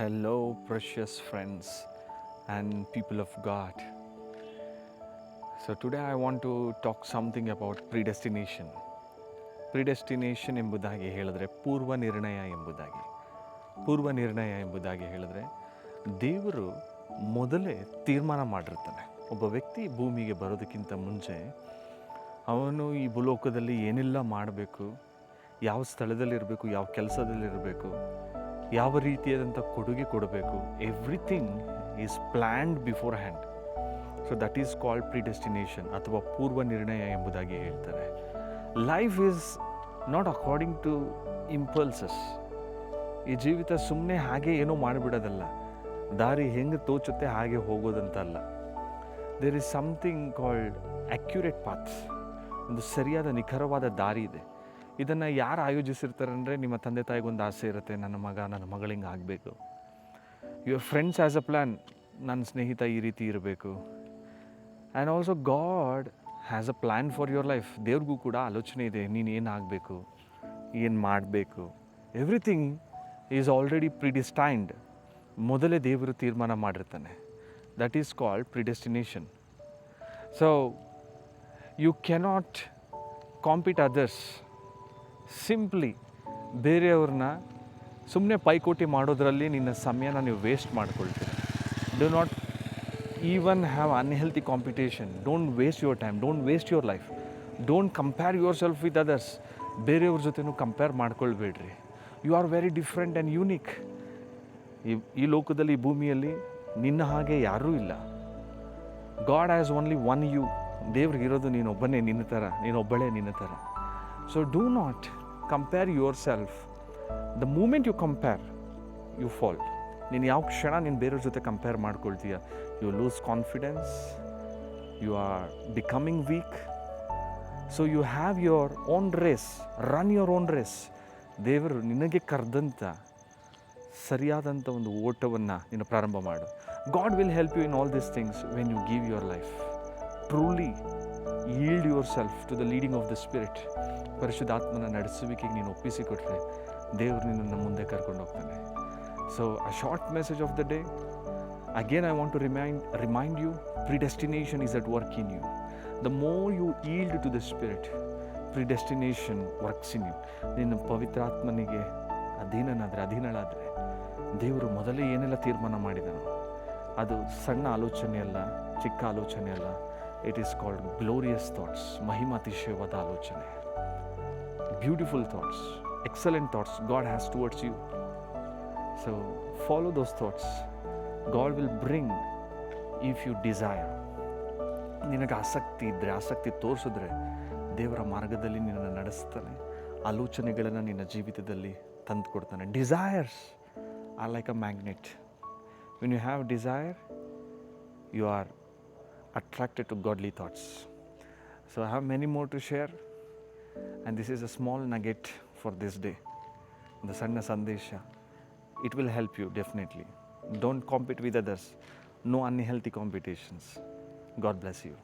Hello, precious friends and people of God. So, today I want to talk something about predestination. Predestination ಎಂಬುದಾಗಿ ಹೇಳಿದ್ರೆ ಪೂರ್ವ ನಿರ್ಣಯ ಎಂಬುದಾಗಿ ಪೂರ್ವ ನಿರ್ಣಯ ಎಂಬುದಾಗಿ ಹೇಳಿದ್ರೆ ದೇವರು ಮೊದಲೇ ತೀರ್ಮಾನ ಮಾಡಿರ್ತಾನೆ ಒಬ್ಬ ವ್ಯಕ್ತಿ ಭೂಮಿಗೆ ಬರೋದಕ್ಕಿಂತ ಮುಂಚೆ ಅವನು ಈ ಭೂಲೋಕದಲ್ಲಿ ಏನೆಲ್ಲ ಮಾಡಬೇಕು ಯಾವ ಸ್ಥಳದಲ್ಲಿರಬೇಕು ಯಾವ ಕೆಲಸದಲ್ಲಿರಬೇಕು ಯಾವ ರೀತಿಯಾದಂಥ ಕೊಡುಗೆ ಕೊಡಬೇಕು? Everything is planned beforehand so that is called predestination ಅಥವಾ ಪೂರ್ವ ನಿರ್ಣಯ ಎಂಬುದಾಗಿ ಹೇಳ್ತಾರೆ. Life is not according to impulses ಈ ಜೀವಿತ ಸುಮ್ಮನೆ ಹಾಗೆ ಏನೋ ಮಾಡಿಬಿಡೋದಲ್ಲ. ದಾರಿ ಹೆಂಗೆ ತೋಚುತ್ತೆ ಹಾಗೆ ಹೋಗೋದಂತಲ್ಲ. There is something called accurate paths ಒಂದು ಸರಿಯಾದ ನಿಖರವಾದ ದಾರಿ ಇದೆ. ಇದನ್ನು ಯಾರು ಆಯೋಜಿಸಿರ್ತಾರೆ ಅಂದರೆ ನಿಮ್ಮ ತಂದೆ ತಾಯಿಗೊಂದು ಆಸೆ ಇರುತ್ತೆ, ನನ್ನ ಮಗ, ನನ್ನ ಮಗಳಿಂಗೆ ಆಗಬೇಕು. Your friends as a plan ನನ್ನ ಸ್ನೇಹಿತ ಈ ರೀತಿ ಇರಬೇಕು. And also God has a plan for your life ದೇವ್ರಿಗೂ ಕೂಡ ಆಲೋಚನೆ ಇದೆ, ನೀನು ಏನು ಆಗಬೇಕು, ಏನು ಮಾಡಬೇಕು. ಎವ್ರಿಥಿಂಗ್ ಈಸ್ ಆಲ್ರೆಡಿ ಪ್ರಿಡಿಸ್ಟೈನ್ಡ್ ಮೊದಲೇ ದೇವರು ತೀರ್ಮಾನ ಮಾಡಿರ್ತಾನೆ. That is called predestination so you cannot compete others simply ಬೇರೆಯವ್ರನ್ನ ಸುಮ್ಮನೆ ಪೈಕೋಟಿ ಮಾಡೋದ್ರಲ್ಲಿ ನಿನ್ನ ಸಮಯನ ನೀವು waste ಮಾಡ್ಕೊಳ್ತೀರಿ. Do not even have unhealthy competition don't waste your time don't waste your life don't compare yourself with others ಬೇರೆಯವ್ರ ಜೊತೆನೂ compare ಮಾಡ್ಕೊಳ್ಬೇಡ್ರಿ. You are very different and unique ಈ ಈ ಲೋಕದಲ್ಲಿ, ಈ ಭೂಮಿಯಲ್ಲಿ ನಿನ್ನ ಹಾಗೆ ಯಾರೂ ಇಲ್ಲ. God has only one you ದೇವ್ರಿಗೆ ಇರೋದು ನೀನೊಬ್ಬನೇ, ನಿನ್ನ ಥರ, ನೀನೊಬ್ಬಳೇ ನಿನ್ನ ಥರ. So do not compare yourself the moment you compare you fall ನೀನು ಯಾವ ಕ್ಷಣ ನೀನು ಬೇರೆಯವ್ರ ಜೊತೆ compare ಮಾಡ್ಕೊಳ್ತೀಯ? You lose confidence you are becoming weak so you have your own race run your own race ದೇವರು ನಿನಗೆ ಕರೆದಂಥ ಸರಿಯಾದಂಥ ಒಂದು ಓಟವನ್ನು ನೀನು ಪ್ರಾರಂಭ ಮಾಡು. God will help you in all these things when you give your life truly yield yourself to the leading of the spirit ಪರಿಶುದ್ಧಾತ್ಮನ ನಡೆಸುವಿಕೆಗೆ ನೀನು ಒಪ್ಪಿಸಿಕೊಟ್ರೆ ದೇವರು ನಿನ್ನನ್ನು ಮುಂದೆ ಕರ್ಕೊಂಡು ಹೋಗ್ತಾನೆ. So a short message of the day again I want to remind remind you predestination is at work in you the more you yield to the spirit predestination works in you ನಿನ್ನ ಪವಿತ್ರಾತ್ಮನಿಗೆ ಅಧೀನನಾದರೆ, ಅಧೀನಳಾದರೆ, ದೇವರು ಮೊದಲೇ ಏನೆಲ್ಲ ತೀರ್ಮಾನ ಮಾಡಿದನು, ಅದು ಸಣ್ಣ ಆಲೋಚನೆ ಅಲ್ಲ ಚಿಕ್ಕ ಆಲೋಚನೆ ಅಲ್ಲ it is called glorious thoughts ಮಹಿಮಾತಿಶಯವಾದ ಆಲೋಚನೆ beautiful thoughts excellent thoughts God has towards you so follow those thoughts God will bring if you desire ನಿನಗೆ ಆಸಕ್ತಿ ಇದ್ದರೆ ಆಸಕ್ತಿ ತೋರಿಸಿದ್ರೆ ದೇವರ ಮಾರ್ಗದಲ್ಲಿ ನಿನ್ನನ್ನು ನಡೆಸ್ತಾನೆ. ಆಲೋಚನೆಗಳನ್ನು ನಿನ್ನ ಜೀವಿತದಲ್ಲಿ ತಂದು ಕೊಡ್ತಾನೆ desires are like a magnet when you have desire you are attracted to godly thoughts. So I have many more to share, and this is a small nugget for this day. The Sanna Sandesha. It will help you definitely. Don't compete with others. No unhealthy competitions. God bless you.